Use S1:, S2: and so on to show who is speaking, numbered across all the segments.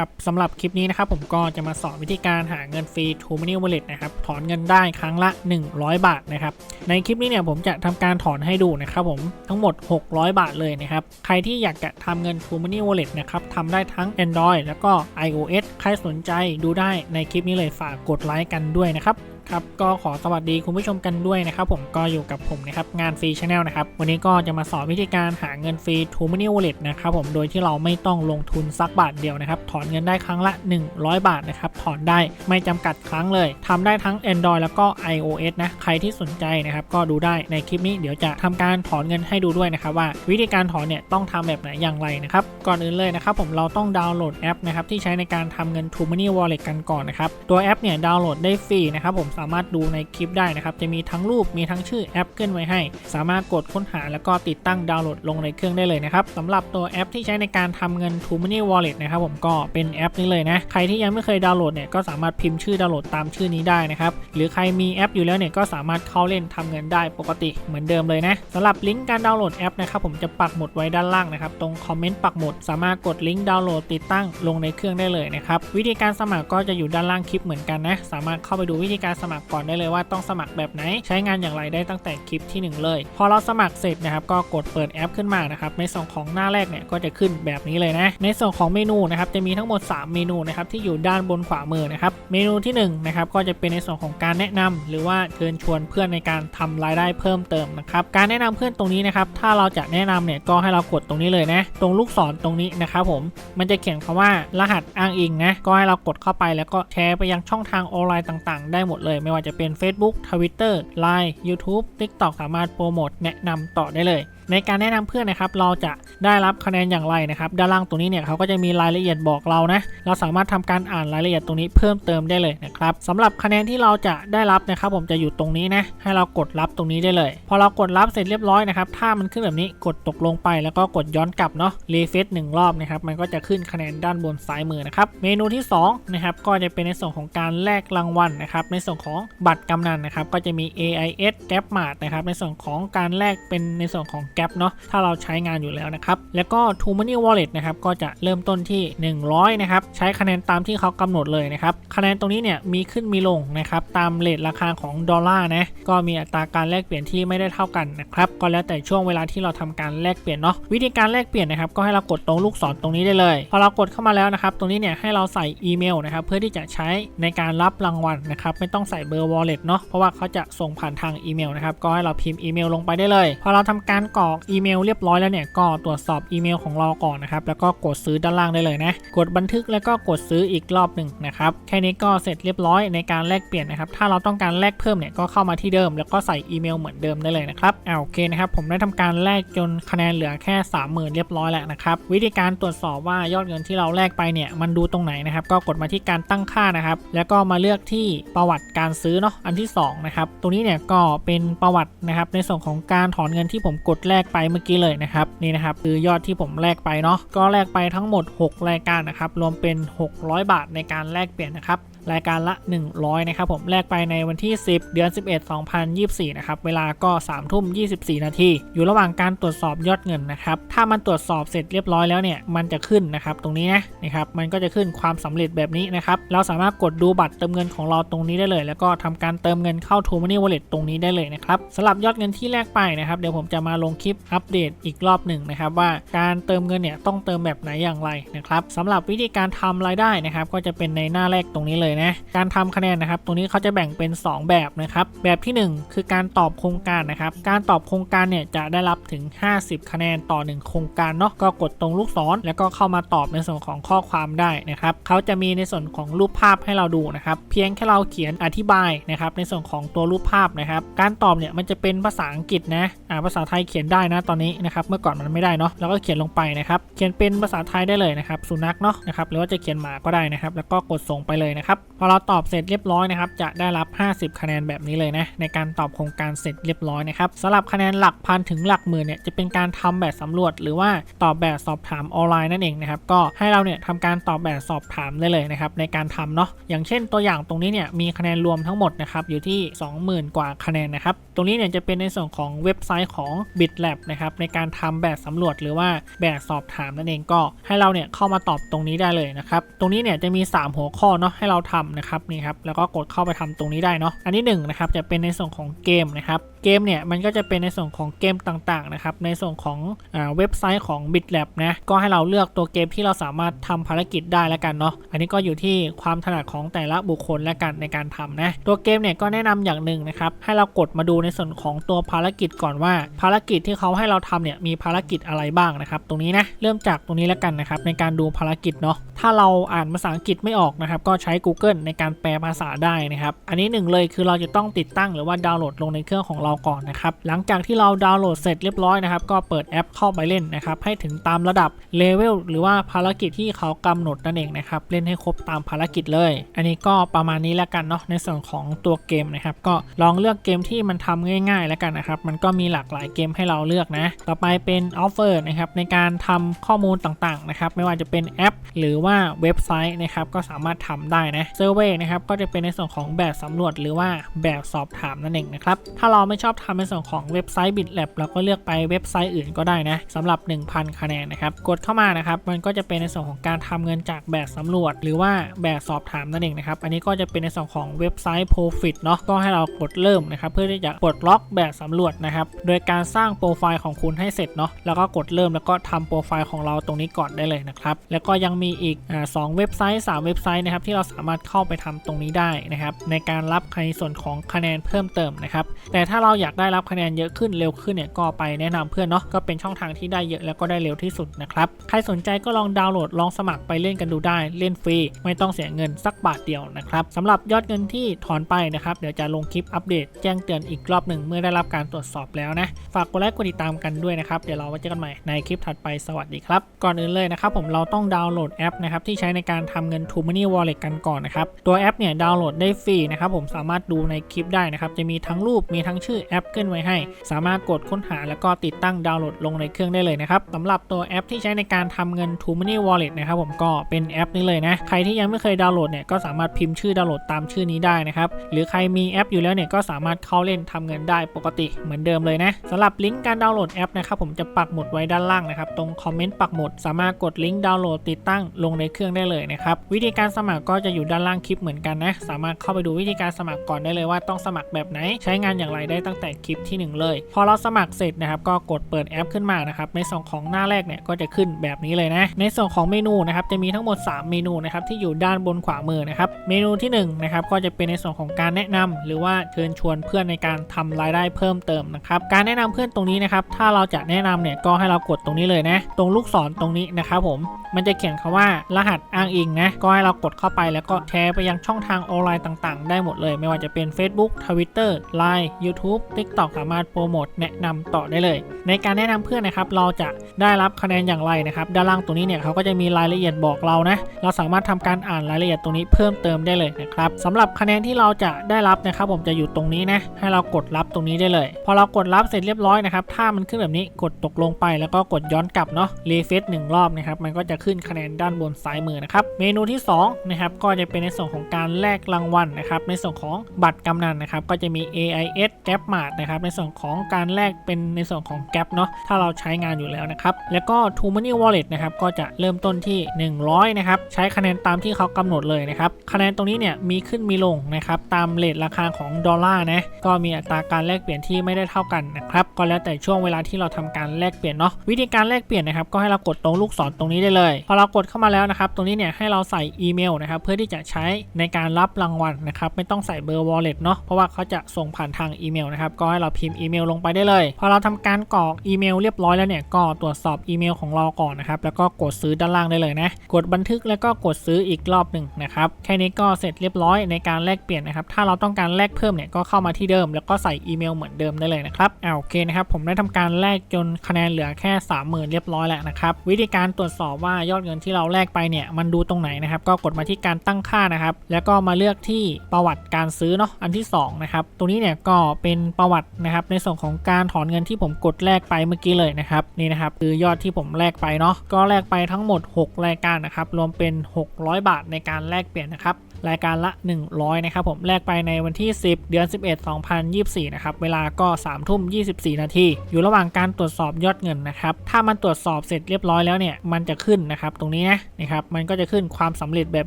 S1: ครับสำหรับคลิปนี้นะครับผมก็จะมาสอนวิธีการหาเงินฟรี t ู m o n e y Wallet นะครับถอนเงินได้ครั้งละ 100 บาทนะครับในคลิปนี้เนี่ยผมจะทำการถอนให้ดูนะครับผมทั้งหมด 600 บาทเลยนะครับใครที่อยากจะทำเงิน t ู m o n e y Wallet นะครับทำได้ทั้ง Android แล้วก็ iOS ใครสนใจดูได้ในคลิปนี้เลยฝากกดไลค์กันด้วยนะครับ ครับก็ขอสวัสดีคุณผู้ชมกันด้วยนะครับผมก็อยู่กับผมนะครับงานฟรีชาแนลนะครับวันนี้ก็จะมาสอนวิธีการหาเงินฟรี t ู m o n e y Wallet นะครับผมโดยที่เราไม่ต้องลงทุนสักบาทเดียวนะครับถอนเงินได้ครั้งละ 100 บาทนะครับถอนได้ไม่จำกัดครั้งเลยทำได้ทั้ง Android แล้วก็ iOS นะใครที่สนใจนะครับก็ดูได้ในคลิปนี้เดี๋ยวจะทำการถอนเงินให้ดูด้วยนะครับว่า วิธีการถอนเนี่ยต้องทำแบบไหนอย่างไรนะครับก่อนอื่นเลยนะครับผมเราต้องดาวน์โหลดแอปนะครับที่ใช้ในการทำเงิน t ู m o n e y Wallet กันก่อนนะครับตัวแอปเนี่ยดาวน์โหลดได้ฟรีนะครับผมสามารถดูในคลิปได้นะครับ จะมีทั้งรูปมีทั้งชื่อแอปขึ้นไว้ให้ สามารถกดค้นหาแล้วก็ติดตั้งดาวน์โหลดลงในเครื่องได้เลยนะครับสำหรับตัวแอปที่ใช้ในการทำเงิน t ู m o n e y Wallet นะครับผมก็เป็นแอปนี้เลยนะใครที่ยังไม่เคยดาวน์โหลดเนี่ยก็สามารถพิมพ์ชื่อดาวน์โหลดตามชื่อนี้ได้นะครับหรือใครมีแอปอยู่แล้วเนี่ยก็สามารถเข้าเล่นทำเงินได้ปกติเหมือนเดิมเลยนะสำหรับลิงก์การดาวน์โหลดแอปนะครับผมจะปักหมุดไว้ด้านล่างนะครับตรงคอมเมนต์ปักหมุดสามารถกดลิงก์ดาวน์โหลดติดตั้งลงในเครื่องได้เลยนะครับวิธีการสมัครก็จะอยู่ด้านล่างคลิปเหมือนกันนะสามารถเข้าไปดูวิธีการสมัครก่อนได้เลยว่าต้องสมัครแบบไหน ใช้งานอย่างไรได้ตั้งแต่คลิปที่ 1 เลย พอเราสมัครเสร็จนะครับก็กดเปิดแอปขึ้นมานะครับในส่วนของหน้าแรกเนี่ยก็จะขึ้นแบบนี้เลยนะ ในส่วนของเมนูนะครับจะมีทั้งหมด 3 เมนูนะครับที่อยู่ด้านบนขวามือนะครับเมนูที่1นะครับก็จะเป็นในส่วนของการแนะนำหรือว่าเชิญชวนเพื่อนในการทำรายได้เพิ่มเติมนะครับการแนะนำเพื่อนตรงนี้นะครับถ้าเราจะแนะนำเนี่ยก็ให้เรากดตรงนี้เลยนะ ตรงลูกศรตรงนี้นะครับผมมันจะเขียนคำว่ารหัสอ้างอิงนะก็ให้เรากดเข้าไปแล้วก็แชร์ไปยังช่องทางออนไลน์ต่าง ๆ ได้หมดเลยไม่ว่าจะเป็น Facebook Twitter Line YouTube TikTok สามารถโปรโมทแนะนำต่อได้เลย ในการแนะนำเพื่อนนะครับ เราจะได้รับคะแนนอย่างไรนะครับ ด้านล่างตรงนี้เนี่ยเขาก็จะมีรายละเอียดบอกเรานะ เราสามารถทำการอ่านรายละเอียดตรงนี้เพิ่มเติมได้เลยนะครับสำหรับคะแนนที่เราจะได้รับนะครับ ผมจะอยู่ตรงนี้นะ ให้เรากดรับตรงนี้ได้เลย พอเรากดรับเสร็จเรียบร้อยนะครับ ถ้ามันขึ้นแบบนี้กดตกลงไปแล้วก็กดย้อนกลับเนาะ รีเฟซหนึ่งรอบนะครับ มันก็จะขึ้นคะแนนด้านบนซ้ายมือนะครับ เมนูที่2นะครับก็จะเป็นในส่วนของการแลกรางวัลนะครับ ในส่วนของบัตรกำนันนะครับ ก็จะมี AIS g a p Mart นะครับ ในส่วนของการแลกเป็นในส่วนของ Gap เนาะถ้าเราใช้งานอยู่แล้วนะครับ แล้วก็ t ู m o n e y Wallet นะครับก็จะเริ่มต้นที่ 100 นะครับ ใช้คะแนนตามที่เขากำหนดเลยนะครับ คะแนนตรงนี้เนี่ยมีขึ้นมีลงนะครับ ตามเลทราคาของดอลลาร์นะก็มีอัตราการแลกเปลี่ยนที่ไม่ได้เท่ากันนะครับก็แล้วแต่ช่วงเวลาที่เราทำการแลกเปลี่ยนเนาะวิธีการแลกเปลี่ยนนะครับก็ให้เรากดตรงลูกศรตรงนี้ได้เลยพอเรากดเข้ามาแล้วนะครับ ตรงนี้เนี่ยให้เราใส่อีเมลนะครับเพื่อที่จะใช้ในการรับรางวัลนะครับไม่ต้องใส่เบอร์ wallet เนาะเพราะว่าเขาจะส่งผ่านทางอีเมลนะครับก็ให้เราพิมพ์อีเมลลงไปได้เลยพอเราทำการกรอกอีเมลเรียบร้อยแล้วเนี่ยก็ตรวจสอบอีเมลของเราก่อนนะครับแล้วก็กดซื้อด้านล่างได้เลยนะ กดบันทึกแล้วก็กดซื้ออีกรอบหนึ่งนะครับแค่นี้ก็เสร็จเรียบร้อยในการแลกเปลี่ยนนะครับถ้าเราต้องการแลกเพิ่มเนี่ยก็เข้ามาที่เดิม แล้วก็ใส่อีเมลเหมือนเดิมได้เลยนะครับอ่าโอเคนะครับผมได้ทำการแลกจนคะแนนเหลือแค่ 30,000 เรียบร้อยแล้วนะครับวิธีการตรวจสอบว่ายอดเงินที่เราแลกไปเนี่ยมันดูตรงไหนนะครับก็กดมาที่การตั้งค่านะครับแล้วก็มาเลือกที่ประวัติการซื้อเนาะอันที่สองนะครับตรงนี้เนี่ยก็เป็นประวัตินะครับในส่วนของการถอนเงินที่ผมกดแลลกไปเมื่อกี้เลยนะครับนี่นะครับคือยอดที่ผมแลกไปเนาะก็แลกไปทั้งหมด 6 รายการนะครับรวมเป็น 600 บาทในการแลกเปลี่ยนนะครับ รายการละ 100 นะครับผมแลกไปในวันที่ 10 เดือน 11 2024 นะครับ เวลาก็ 3 ทุ่ม 24 นาที อยู่ระหว่างการตรวจสอบยอดเงินนะครับ ถ้ามันตรวจสอบเสร็จเรียบร้อยแล้วเนี่ย มันจะขึ้นนะครับ ตรงนี้นะนะครับ มันก็จะขึ้นความสำเร็จแบบนี้นะครับ เราสามารถกดดูบัตรเติมเงินของเราตรงนี้ได้เลย แล้วก็ทำการเติมเงินเข้า t ู m o n e y Wallet ตรงนี้ได้เลยนะครับสำหรับยอดเงินที่แลกไปนะครับ เดี๋ยวผมจะมาลงคลิปอัปเดตอีกรอบหนึ่งนะครับว่าการเติมเงินเนี่ยต้องเติมแบบไหนอย่างไรนะครับสำหรับวิธีการทำรายได้นะครับก็จะเป็นในหน้าแรกตรงนี้เลยนะ การทำคะแนนนะครับตรงนี้เขาจะแบ่งเป็น 2 แบบนะครับ แบบที่ 1 คือการตอบโครงการนะครับ การตอบโครงการเนี่ยจะได้รับถึง 50 คะแนนต่อ 1 โครงการเนาะ ก็กดตรงลูกศรแล้วก็เข้ามาตอบในส่วนของข้อความได้นะครับเขาจะมีในส่วนของรูปภาพให้เราดูนะครับ เพียงแค่เราเขียนอธิบายนะครับในส่วนของตัวรูปภาพนะครับ การตอบเนี่ยมันจะเป็นภาษาอังกฤษนะ อ่าภาษาไทยเขียนได้นะตอนนี้นะครับเมื่อก่อนมันไม่ได้เนาะเราก็เขียนลงไปนะครับ เขียนเป็นภาษาไทยได้เลยนะครับ สุนัขเนาะนะครับหรือว่าจะเขียนหมาก็ได้นะครับ แล้วก็กดส่งไปเลยนะครับพอเราตอบเสร็จเรียบร้อยนะครับจะได้รับ 50 คะแนนแบบนี้เลยนะในการตอบโครงการเสร็จเรียบร้อยนะครับสำหรับคะแนนหลักพันถึงหลักหมื่นเนี่ยจะเป็นการทำแบบสำรวจ หรือว่าตอบแบบสอบถามออนไลน์นั่นเองนะครับก็ให้เราเนี่ยทำการตอบแบบสอบถามได้เลยนะครับในการทำเนาะอย่างเช่นตัวอย่างตรงนี้เนี่ยมีคะแนนรวมทั้งหมดนะครับอยู่ที่ 20,000 กว่าคะแนนนะครับตรงนี้เนี่ยจะเป็นในส่วนของเว็บไซต์ของ BitLab นะครับในการทำแบบสำรวจ หรือว่าแบบสอบถามนั่นเองก็ให้เราเนี่ยเข้ามาตอบตรงนี้ได้เลยนะครับตรงนี้เนี่ยจะมี 3 หัวข้อเนาะให้เราทำนะครับนี่ครับแล้วก็กดเข้าไปทำตรงนี้ได้เนาะอันที่1นะครับจะเป็นในส่วนของเกมนะครับ เกมเนี่ยมันก็จะเป็นในส่วนของเกมต่างๆนะครับในส่วนของอเว็บไซต์ของ BitLab นะก็ให้เราเลือกตัวเกมที่เราสามารถทำภารกิจได้แล้วกันเนาะอันนี้ก็อยู่ที่ความถนัดของแต่ละบุคคลและกันในการทำนะตัวเกมเนี่ยก็แนะนำอย่างหนึ่งนะครับให้เรากดมาดูในส่วนของตัวภารกิจก่อนว่า ภารกิจที่เขาให้เราทำเนี่ยมีภารกิจอะไรบ้างนะครับตรงนี้นะเริ่มจากตรงนี้แล้วกันนะครับในการดูภารกิจเนาะถ้าเราอ่านภาษาอังกฤษไม่ออกนะครับก็ใช้ Google ในการแปลภาษาได้นะครับอันนี้หนึ่งเลยคือเราจะต้องติดตั้งหรือว่าดาวน์โหลดลงในเครื่องของเราก่อนนะครับ หลังจากที่เราดาวน์โหลดเสร็จเรียบร้อยนะครับ ก็เปิดแอปเข้าไปเล่นนะครับ ให้ถึงตามระดับเลเวลหรือว่าภารกิจที่เขากำหนดนั่นเองนะครับ เล่นให้ครบตามภารกิจเลย อันนี้ก็ประมาณนี้แล้วกันเนาะ ในส่วนของตัวเกมนะครับ ก็ลองเลือกเกมที่มันทำง่าย ๆ แล้วกันนะครับ มันก็มีหลากหลายเกมให้เราเลือกนะ ต่อไปเป็นออฟเฟอร์นะครับในการทำข้อมูลต่างๆนะครับ ไม่ว่าจะเป็นแอป หรือว่าเว็บไซต์นะครับก็สามารถทำได้นะเซอร์เวยนะครับก็จะเป็นในส่วนของแบบสำรวจหรือว่าแบบสอบถามนั่นเองนะครับ ถ้าเราไม่ชอบทำในส่วนของเว็บไซต์ BitLab เราก็เลือกไปเว็บไซต์อื่นก็ได้นะสำหรับ 1,000 คะแนนนะครับ กดเข้ามานะครับ มันก็จะเป็นในส่วนของการทำเงินจากแบบสำรวจ หรือว่าแบบสอบถามนั่นเองนะครับ อันนี้ก็จะเป็นในส่วนของเว็บไซต์ Profit เนาะก็ให้เรากดเริ่มนะครับ เพื่อที่จะปลดล็อกแบบสำรวจนะครับ โดยการสร้างโปรไฟล์ของคุณให้เสร็จเนาะ แล้วก็กดเริ่มแล้วก็ทำโปรไฟล์ของเราตรงนี้ก่อนได้เลยนะครับ แล้วก็ยังมีอีกอ่าสองเว็บไซต์ 3 เว็บไซต์นะครับที่เราสามารถเข้าไปทำตรงนี้ได้นะครับในการรับในส่วนของคะแนนเพิ่มเติมนะครับแต่ถ้าเราอยากได้รับคะแนนเยอะขึ้นเร็วขึ้นเนี่ยก็ไปแนะนำเพื่อนเนาะก็เป็นช่องทางที่ได้เยอะแล้วก็ได้เร็วที่สุดนะครับใครสนใจก็ลองดาวน์โหลดลองสมัครไปเล่นกันดูได้เล่นฟรีไม่ต้องเสียเงินสักบาทเดียวนะครับสำหรับยอดเงินที่ถอนไปนะครับเดี๋ยวจะลงคลิปอัปเดตแจ้งเตือนอีกรอบหนึ่งเมื่อได้รับการตรวจสอบแล้วนะฝากกดไลค์กดติดตามกันด้วยนะครับเดี๋ยวเราไว้เจอกันใหม่ในคลิปถัดไปสวัสดีครับก่อนอื่นเลยนะครับผมเราต้องดาวน์โหลดแอปนะครับที่ใช้ในการทำเงิน t o Money Wallet กันก่อนนะครับตัวแอปเนี่ยดาวน์โหลดได้ฟรีนะครับผมสามารถดูในคลิปได้นะครับจะมีทั้งรูปมีทั้งชื่อแอปขึ้นไว้ให้ สามารถกดค้นหาแล้วก็ติดตั้งดาวน์โหลดลงในเครื่องได้เลยนะครับสำหรับตัวแอปที่ใช้ในการทำเงิน t o Money Wallet นะครับผมก็เป็นแอปนี้เลยนะใครที่ยังไม่เคยดาวน์โหลดเนี่ยก็สามารถพิมพ์ชื่อดาวน์โหลดตามชื่อนี้ได้นะครับหรือใครมีแอปอยู่แล้วเนี่ยก็สามารถเข้าเล่นทำเงินได้ปกติเหมือนเดิมเลยนะสำหรับลิงก์การดาวน์โหลดแอปนะครับผมจะปักหมุดไว้ด้านล่างนะครับตรงคอมเมนต์ปักหมุดสามารถกดลิงก์ดาวน์โหลดติดตั้งลงในเครื่องได้เลยนะครับวิธีการสมัครก็จะอยู่ด้านล่างคลิปเหมือนกันนะสามารถเข้าไปดูวิธีการสมัครก่อนได้เลยว่าต้องสมัครแบบไหนใช้งานอย่างไรได้ตั้งแต่คลิปที่ 1 เลย พอเราสมัครเสร็จนะครับก็กดเปิดแอปขึ้นมานะครับในส่วนของหน้าแรกเนี่ยก็จะขึ้นแบบนี้เลยนะในส่วนของเมนูนะครับจะมีทั้งหมด 3 เมนูนะครับที่อยู่ด้านบนขวามือนะครับเมนูที่1นะครับก็จะเป็นในส่วนของการแนะนำหรือว่าเชิญชวนเพื่อนในการทำรายได้เพิ่มเติมนะครับการแนะนำเพื่อนตรงนี้นะครับถ้าเราจะแนะนำเนี่ยก็ให้เรากดตรงนี้เลยนะ ตรงลูกศรตรงนี้นะครับผม มันจะเขียนคำว่ารหัสอ้างอิงนะก็ให้เรากดเข้าไปแล้วก็แชร์ไปยังช่องทางออนไลน์ต่างๆ ได้หมดเลย ไม่ว่าจะเป็น Facebook Twitter Line YouTube TikTok สามารถโปรโมทแนะนำต่อได้เลย ในการแนะนำเพื่อนนะครับเราจะได้รับคะแนนอย่างไรนะครับด้านล่างตรงนี้เนี่ยเขาก็จะมีรายละเอียดบอกเรานะเราสามารถทำการอ่านรายละเอียดตรงนี้เพิ่มเติมได้เลยนะครับสำหรับคะแนนที่เราจะได้รับนะครับผมจะอยู่ตรงนี้นะให้เรากดรับตรงนี้ได้เลย พอเรากดรับเสร็จเรียบร้อยนะครับถ้ามันขึ้นแบบนี้กดตกลงไปแล้วก็กดย้อนกลับเนาะรีเฟซหนึ่งรอบนะครับมันก็จะขึ้นคะแนนด้านบนซ้ายมือนะครับเมนูที่2นะครับก็จะเป็นในส่วนของการแลกรางวัลนะครับในส่วนของบัตรกำนันนะครับก็จะมี AIS g a p m a r t นะครับในส่วนของการแลกเป็นในส่วนของ Gap เนาะถ้าเราใช้งานอยู่แล้วนะครับแล้วก็ t o Money Wallet นะครับก็จะเริ่มต้นที่ 100นะครับใช้คะแนนตามที่เขากำหนดเลยนะครับคะแนนตรงนี้เนี่ยมีขึ้นมีลงนะครับตามเลทราคาของดอลลาร์นะก็มีอัตราการแลกเปลี่ยนที่ไม่ได้เท่ากันนะครับก็แล้วแต่ช่วงเวลาที่เราทำการแลกเปลี่ยนเนาะวิธีการแลกเปลี่ยนนะครับก็ให้เรากดตรงลูกศรตรงนี้ได้เลยพอเรากดเข้ามาแล้วนะครับ ตรงนี้เนี่ยให้เราใส่อีเมลนะครับ เพื่อที่จะใช้ในการรับรางวัลนะครับ ไม่ต้องใส่เบอร์ wallet เนาะ เพราะว่าเขาจะส่งผ่านทางอีเมลนะครับ ก็ให้เราพิมพ์อีเมลลงไปได้เลย พอเราทำการกรอกอีเมลเรียบร้อยแล้วเนี่ย ก็ตรวจสอบอีเมลของเราก่อนนะครับ แล้วก็กดซื้อด้านล่างได้เลยนะ กดบันทึกแล้วก็กดซื้ออีกรอบหนึ่งนะครับ แค่นี้ก็เสร็จเรียบร้อยในการแลกเปลี่ยนนะครับ ถ้าเราต้องการแลกเพิ่มเนี่ย ก็เข้ามาที่เดิม แล้วก็ใส่อีเมลเหมือนเดิมได้เลยนะครับอ่าโอเคนะครับ ผมได้ทำการแลกจนคะแนนเหลือแค่ 30,000 เรียบร้อยแล้วนะครับ วิธีการตรวจสอบว่ายอดเงินที่เราแลกไปเนี่ยมันดูตรงไหนนะครับก็กดมาที่การตั้งค่านะครับแล้วก็มาเลือกที่ประวัติการซื้อเนาะอันที่สองนะครับตรงนี้เนี่ยก็เป็นประวัตินะครับในส่วนของการถอนเงินที่ผมกดแลกไปเมื่อกี้เลยนะครับนี่นะครับคือยอดที่ผมแลกไปเนาะก็แลกไปทั้งหมด 6 รายการนะครับรวมเป็น 600 บาทในการแลกเปลี่ยนนะครับ รายการละ 100 นะครับผมแลกไปในวันที่ 10 เดือน 11 2024 นะครับ เวลาก็3ทุ่ม 24 นาที อยู่ระหว่างการตรวจสอบยอดเงินนะครับ ถ้ามันตรวจสอบเสร็จเรียบร้อยแล้วเนี่ย มันจะขึ้นนะครับ ตรงนี้นะนะครับ มันก็จะขึ้นความสำเร็จแบบ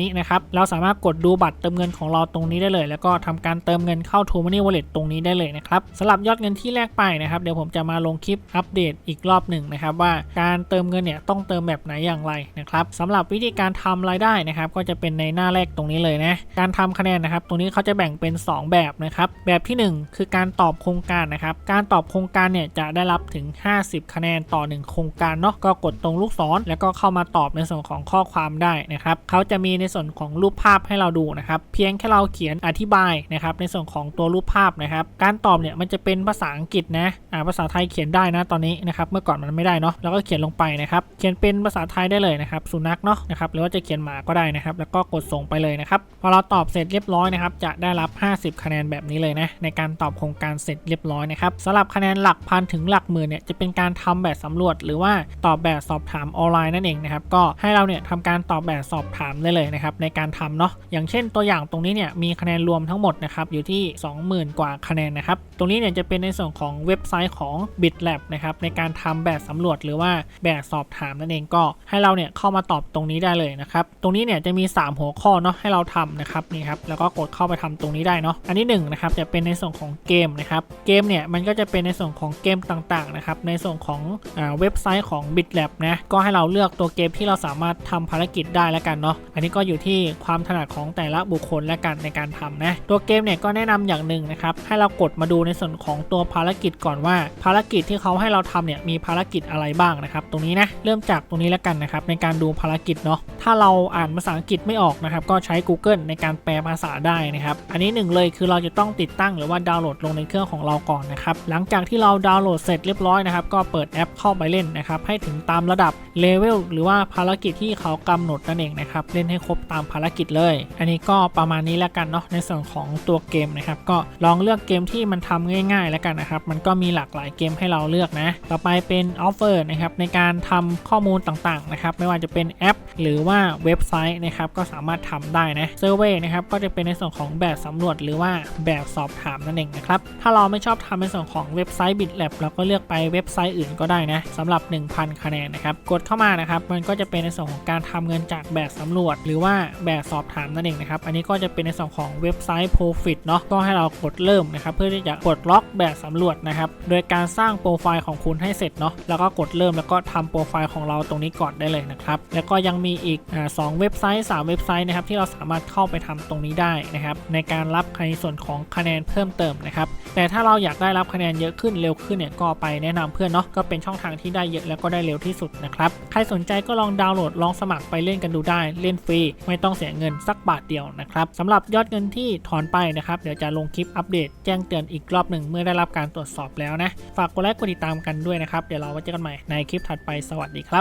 S1: นี้นะครับ เราสามารถกดดูบัตรเติมเงินของเราตรงนี้ได้เลย แล้วก็ทำการเติมเงินเข้า True Money Wallet ตรงนี้ได้เลยนะครับสำหรับยอดเงินที่แลกไปนะครับ เดี๋ยวผมจะมาลงคลิปอัปเดตอีกรอบหนึ่งนะครับว่าการเติมเงินเนี่ยต้องเติมแบบไหนอย่างไรนะครับสำหรับวิธีการทำรายได้นะครับก็จะเป็นในหน้าแรกตรงนี้เลยนะ การทำคะแนนนะครับ ตรงนี้เขาจะแบ่งเป็น 2 แบบนะครับ แบบทีหนึ่1 คือการตอบโครงการนะครับ การตอบโครงการเนี่ยจะได้รับถึง 50 คะแนนต่อ 1 โครงการเนาะ ก็กดตรงลูกศร แล้วก็เข้ามาตอบในส่วนของข้อความได้นะครับ เขาจะมีในส่วนของรูปภาพให้เราดูนะครับ เพียงแค่เราเขียนอธิบายนะครับ ในส่วนของตัวรูปภาพนะครับ การตอบเนี่ยมันจะเป็นภาษาอังกฤษนะ อ่าภาษาไทยเขียนได้นะตอนนี้นะครับ เมื่อก่อนมันไม่ได้เนาะ แล้วก็เขียนลงไปนะครับ เขียนเป็นภาษาไทยได้เลยนะครับ สุนัขเนาะนะครับ หรือว่าจะเขียนหมาก็ได้นะครับ แล้วก็กดส่งไปเลยนะครับพอเราตอบเสร็จเรียบร้อยนะครับจะได้รับ 50 คะแนนแบบนี้เลยนะในการตอบโครงการเสร็จเรียบร้อยนะครับสำหรับคะแนนหลักพันถึงหลักหมื่นเนี่ยจะเป็นการทำแบบสำรวจ หรือว่าตอบแบบสอบถามออนไลน์นั่นเองนะครับก็ให้เราเนี่ยทำการตอบแบบสอบถามได้เลยนะครับในการทำเนาะอย่างเช่นตัวอย่างตรงนี้เนี่ยมีคะแนนรวมทั้งหมดนะครับอยู่ที่ 20,000 กว่าคะแนนนะครับตรงนี้เนี่ยจะเป็นในส่วนของเว็บไซต์ของ BitLab นะครับในการทำแบบสำรวจหรือว่าแบบสอบถามนั่นเองก็ให้เราเนี่ยเข้ามาตอบตรงนี้ได้เลยนะครับตรงนี้เนี่ยจะมี 3 หัวข้อเนาะให้เราทำนะครับนี่ครับแล้วก็กดเข้าไปทำตรงนี้ได้เนาะอันที่1นงนะครับจะเป็นในส่วนของเกมนะครับเกมเนี่ยมันก็จะเป็นในส่วนของเกมต่างๆนะครับในส่วนของอเว็บไซต์ของ BitLab นะก็ให้เราเลือกตัวเกมที่เราสามารถทำภารกิจได้แล้วกันเนาะอันนี้ก็อยู่ที่ความถนัดของแต่ละบุคคลและกันในการทำนะตัวเกมเนี่ยก็แนะนำอย่างหนึ่งนะครับให้เรากดมาดูในส่วนของตัวภารกิจก่อนว่า ภารกิจที่เขาให้เราทำเนี่ยมีภารกิจอะไรบ้างนะครับตรงนี้นะเริ่มจากตรงนี้แล้วกันนะครับในการดูภารกิจเนาะถ้าเราอ่านภาษาอังกฤษไม่ออกนะครับก็ใช้ Google ในการแปลภาษาได้นะครับ อันนี้หนึ่งเลยคือเราจะต้องติดตั้งหรือว่าดาวน์โหลดลงในเครื่องของเราก่อนนะครับ หลังจากที่เราดาวน์โหลดเสร็จเรียบร้อยนะครับ ก็เปิดแอปเข้าไปเล่นนะครับ ให้ถึงตามระดับเลเวลหรือว่าภารกิจที่เขากำหนดนั่นเองนะครับ เล่นให้ครบตามภารกิจเลย อันนี้ก็ประมาณนี้แล้วกันเนาะ ในส่วนของตัวเกมนะครับ ก็ลองเลือกเกมที่มันทำง่าย ๆ แล้วกันนะครับ มันก็มีหลากหลายเกมให้เราเลือกนะ ต่อไปเป็นออฟเฟอร์นะครับในการทำข้อมูลต่างๆนะครับ ไม่ว่าจะเป็นแอป หรือว่าเว็บไซต์นะครับ ก็สามารถทำได้นะเซอร์เวยนะครับก็จะเป็นในส่วนของแบบสำรวจหรือว่าแบบสอบถามนั่นเองนะครับถ้าเราไม่ชอบทำในส่วนของเว็บไซต์ BitLab เราก็เลือกไปเว็บไซต์อื่นก็ได้นะสำหรับ 1,000 คะแนนนะครับกดเข้ามานะครับมันก็จะเป็นในส่วนของการทำเงินจากแบบสำรวจ หรือว่าแบบสอบถามนั่นเองนะครับอันนี้ก็จะเป็นในส่วนของเว็บไซต์ Profit เนาะก็ให้เรากดเริ่มนะครับเพื่อที่จะกดล็อกแบบสำรวจนะครับโดยการสร้างโปรไฟล์ของคุณให้เสร็จเนาะแล้วก็กดเริ่มแล้วก็ทำโปรไฟล์ของเราตรงนี้ก่อนได้เลยนะครับแล้วก็ยังมีอีกอาสองเว็บไซต์ 3 เว็บไซต์นะครับที่เราสามารถเข้าไปทำตรงนี้ได้นะครับ ในการรับในส่วนของคะแนนเพิ่มเติมนะครับ แต่ถ้าเราอยากได้รับคะแนนเยอะขึ้นเร็วขึ้นเนี่ยก็ไปแนะนำเพื่อนเนาะก็เป็นช่องทางที่ได้เยอะแล้วก็ได้เร็วที่สุดนะครับใครสนใจก็ลองดาวน์โหลดลองสมัครไปเล่นกันดูได้เล่นฟรีไม่ต้องเสียเงินสักบาทเดียวนะครับสำหรับยอดเงินที่ถอนไปนะครับเดี๋ยวจะลงคลิปอัปเดตแจ้งเตือนอีกรอบหนึ่งเมื่อได้รับการตรวจสอบแล้วนะฝากกดไลค์กดติดตามกันด้วยนะครับเดี๋ยวเราไว้เจอกันใหม่ในคลิปถัดไปสวัสดีครับ